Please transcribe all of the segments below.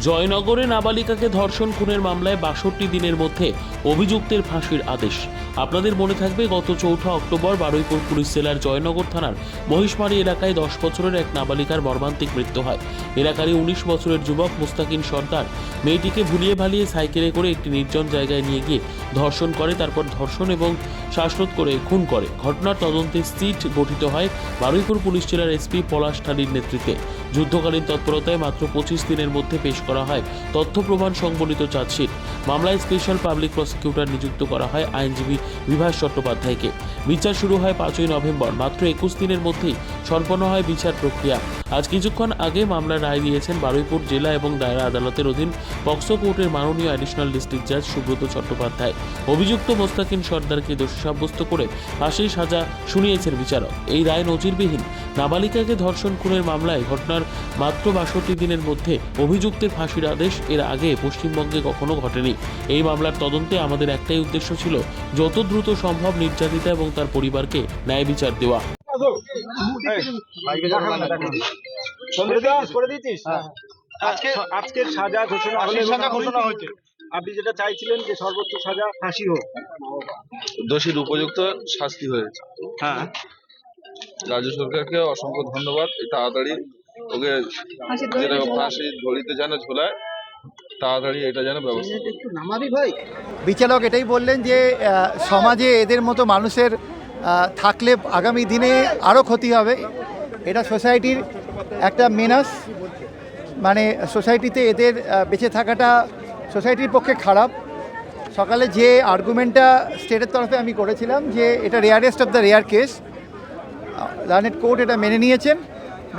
জয়নগরে নাবালিকাকে ধর্ষণ খুনের মামলায় বাষট্টি দিনের মধ্যে অভিযুক্তের ফাঁসির আদেশ। আপনাদের মনে থাকবে, গত চৌঠা অক্টোবর বারুইপুর পুলিশ জেলার জয়নগর থানার মহিষমারি এলাকায় দশ বছরের এক নাবালিকার মর্মান্তিক মৃত্যু হয়। এলাকারই উনিশ বছরের যুবক মুস্তাকিন সর্দার মেয়েটিকে ভুলিয়ে ভালিয়ে সাইকেলে করে একটি নির্জন জায়গায় নিয়ে গিয়ে ধর্ষণ করে, তারপর ধর্ষণ এবং শ্বাসরোধ করে, খুন করে। ঘটনার তদন্তে সিট গঠিত হয় বারুইপুর পুলিশ জেলার এসপি পলাশ ঠানির নেতৃত্বে। যুদ্ধকালীন তৎপরতায় মাত্র পঁচিশ দিনের মধ্যে পেশ করা হয়। তথ্য প্রমাণ সংবলিত চার্জশিট। মামলায় স্পেশাল পাবলিক প্রসিকিউটর নিযুক্ত করা হয় আইনজীবী বিভাস চট্টোপাধ্যায়কে। বিচার শুরু হয় পাঁচই নভেম্বর, মাত্র একুশ দিনের মধ্যেই। সম্পন্ন হয় বিচার প্রক্রিয়া। আজ কিছুক্ষণ আগে মামলার রায় দিয়েছেন বারুইপুর জেলা এবং দায়রা আদালতের অধীন পক্সো কোর্টের মাননীয় অ্যাডিশনাল ডিস্ট্রিক্ট জাজ সুব্রত চট্টোপাধ্যায়। অভিযুক্ত মোস্তাকিন সর্দারকে দোষী সাব্যস্ত করে ফাঁসির সাজা শুনিয়েছেন বিচারক। এই রায় নজিরবিহীন। নাবালিকাকে ধর্ষণ খুনের মামলায় ঘটনার মাত্র বাষট্টি দিনের মধ্যে অভিযুক্তের ফাঁসির আদেশ এর আগে পশ্চিমবঙ্গে কখনো ঘটেনি। এই মামলার তদন্তে আমাদের একটাই উদ্দেশ্য ছিল যত দ্রুত সম্ভব নির্যাতিতা এবং তার পরিবারকে ন্যায় বিচার দেওয়া। করে দিয়েছিস? করে দিয়েছিস আজকে সাজা ঘোষণা হলো। ফাঁসির এবং সাজা আপনি ঘোষণা হয়েছে। আপনি যেটা চাইছিলেন যে সর্বোচ্চ সাজা ফাঁসি হোক। দোষীর উপযুক্ত শাস্তি হয়েছে। হ্যাঁ। রাজ্য সরকারকে অসংখ্য ধন্যবাদ। এই তাড়াতাড়ি ওকে যেটা ফাঁসি দড়িতে যেন ঝোলায় তাড়াতাড়ি এটা যেন ব্যবস্থা। বিচারক এটাই বললেন যে আহ, সমাজে এদের মতো মানুষের থাকলে আগামী দিনে আরও ক্ষতি হবে। এটা সোসাইটির একটা মেনাস। মানে সোসাইটিতে এদের বেঁচে থাকাটা সোসাইটির পক্ষে খারাপ। সকালে যে আর্গুমেন্টটা স্টেটের তরফে আমি করেছিলাম যে এটা rarest of the rare case. Learned court এটা মেনে নিয়েছেন।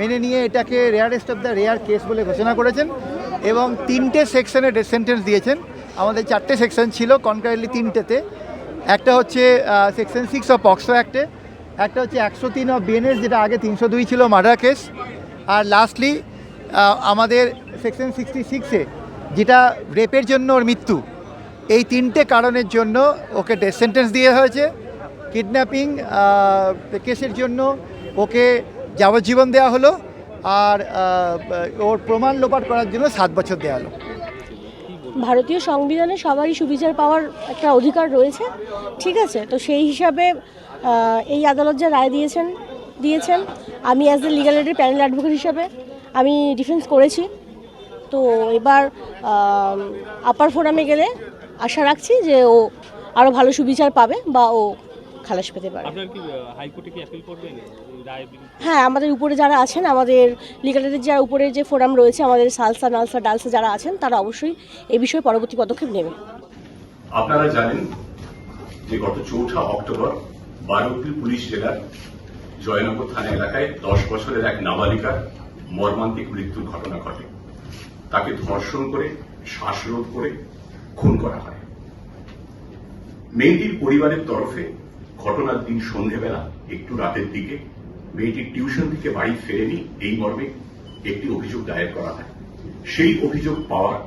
মেনে নিয়ে এটাকে rarest of the rare case বলে ঘোষণা করেছেন এবং তিনটে সেকশনে সেন্টেন্স দিয়েছেন। আমাদের চারটে সেকশন ছিল কনকারেন্টলি তিনটেতে। একটা হচ্ছে সেকশন সিক্স অফ পক্সো অ্যাক্টে একটা হচ্ছে একশো তিন অফ বিএনএস যেটা আগে তিনশো দুই ছিল মার্ডার কেস আর লাস্টলি আমাদের সেকশন সিক্সটি সিক্সে যেটা রেপের জন্য ওর মৃত্যু, এই তিনটে কারণের জন্য ওকে ডেথ সেন্টেন্স দিয়ে হয়েছে। কিডন্যাপিং কেসের জন্য ওকে যাবজ্জীবন দেওয়া হলো। আর ওর প্রমাণ লোপাট করার জন্য সাত বছর দেওয়া হলো। ভারতীয় সংবিধানে সবারই সুবিচার পাওয়ার একটা অধিকার রয়েছে। ঠিক আছে? তো সেই হিসাবে এই আদালত যা রায় দিয়েছেন দিয়েছেন, আমি অ্যাজ এ লিগাল এডের প্যানেল অ্যাডভোকেট হিসাবে আমি ডিফেন্স করেছি। তো এবার আপার ফোরামে গেলে আশা রাখছি যে ও আরও ভালো সুবিচার পাবে বা ও খালাস পেতে পারে। হ্যাঁ আমাদের উপরে যারা আছেন আমাদের লিগালের যারা উপরে যে ফোরাম রয়েছে আমাদের সালসা নালসা ডালসা যারা আছেন তারা অবশ্যই এ বিষয়ে পরবর্তী পদক্ষেপ নেবে আপনারা জানেন যে গত চৌঠা অক্টোবর বারুইপুর পুলিশ জেলার জয়নগর থানা এলাকায় দশ বছরের এক নাবালিকার মর্মান্তিক মৃত্যুর ঘটনা ঘটে। তাকে ধর্ষণ করে শ্বাসরোধ করে খুন করা হয়। মেয়েটির পরিবারের তরফে ঘটনার দিন সন্ধেবেলা, একটু রাতের দিকে মেয়েটির টিউশন থেকে বাড়ি ফেরেনি, এই মর্মে একটি অভিযোগ দায়ের করা হয়। সেই অভিযোগ পাওয়ার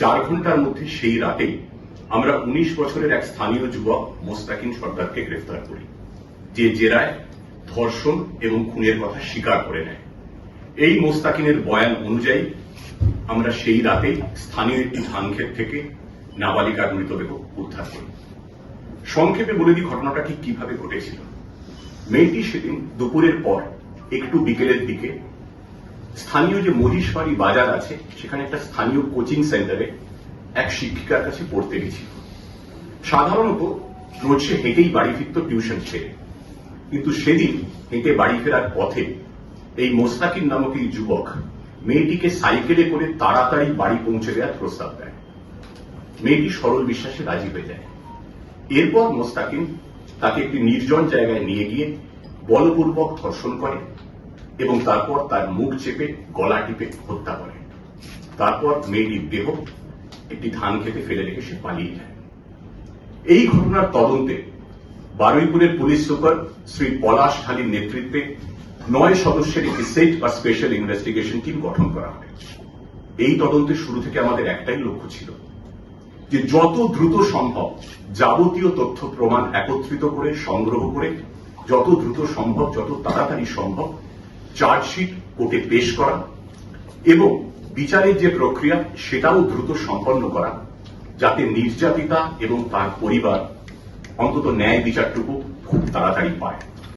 চার ঘণ্টার মধ্যে সেই রাতেই আমরা উনিশ বছরের এক স্থানীয় যুবক মোস্তাকিন সর্দারকে গ্রেফতার করি, যে জেরায় ধর্ষণ এবং খুনের কথা স্বীকার করে নেয়। এই মোস্তাকিনের বয়ান অনুযায়ী আমরা সেই রাতে স্থানীয় একটি ধানক্ষেত থেকে নাবালিকার মৃতদেহ উদ্ধার করি। সংক্ষেপে বলে দিই ঘটনাটা ঠিক কীভাবে ঘটেছিল। মেয়েটি সেদিন দুপুরের পর একটু বিকেলের দিকে স্থানীয় যে মহিষবাড়ি বাজার আছে, সেখানে একটা স্থানীয় কোচিং সেন্টারে এক শিক্ষিকার কাছে পড়তে গেছিল। সাধারণত রোজ সে হেঁটেই বাড়ি ফিরত টিউশন ছেড়ে। কিন্তু সেদিন হেঁটে বাড়ি ফেরার পথে এই মোস্তাকিন নামক এই যুবক মেয়েটিকে সাইকেলে করে তাড়াতাড়ি বাড়ি পৌঁছে দেওয়ার প্রস্তাব দেয়। মেয়েটি সরল বিশ্বাসে রাজি হয়ে যায়। এরপর মোস্তাকিন তাকে একটি নির্জন জায়গায় নিয়ে গিয়ে বলপূর্বক ধর্ষণ করে এবং তারপর তার মুখ চেপে, গলা টিপে হত্যা করে। তারপর মেয়েটির দেহ একটি ধান খেতে ফেলে রেখে সে পালিয়ে যায়। এই ঘটনার তদন্তে বারুইপুরের পুলিশ সুপার শ্রী পলাশ ঢালির নেতৃত্বে নয় সদস্যের একটি সেট বা স্পেশাল ইনভেস্টিগেশন টিম গঠন করা হয়। এই তদন্তের শুরু থেকে আমাদের একটাই লক্ষ্য ছিল যে যত দ্রুত সম্ভব যাবতীয় তথ্য প্রমাণ একত্রিত করে, সংগ্রহ করে, যত দ্রুত সম্ভব, যত তাড়াতাড়ি সম্ভব চার্জশিট কোর্টে পেশ করা এবং বিচারের যে প্রক্রিয়া, সেটাও দ্রুত সম্পন্ন করা, যাতে নির্যাতিতা এবং তার পরিবার অন্তত ন্যায় বিচারটুকু খুব তাড়াতাড়ি পায়।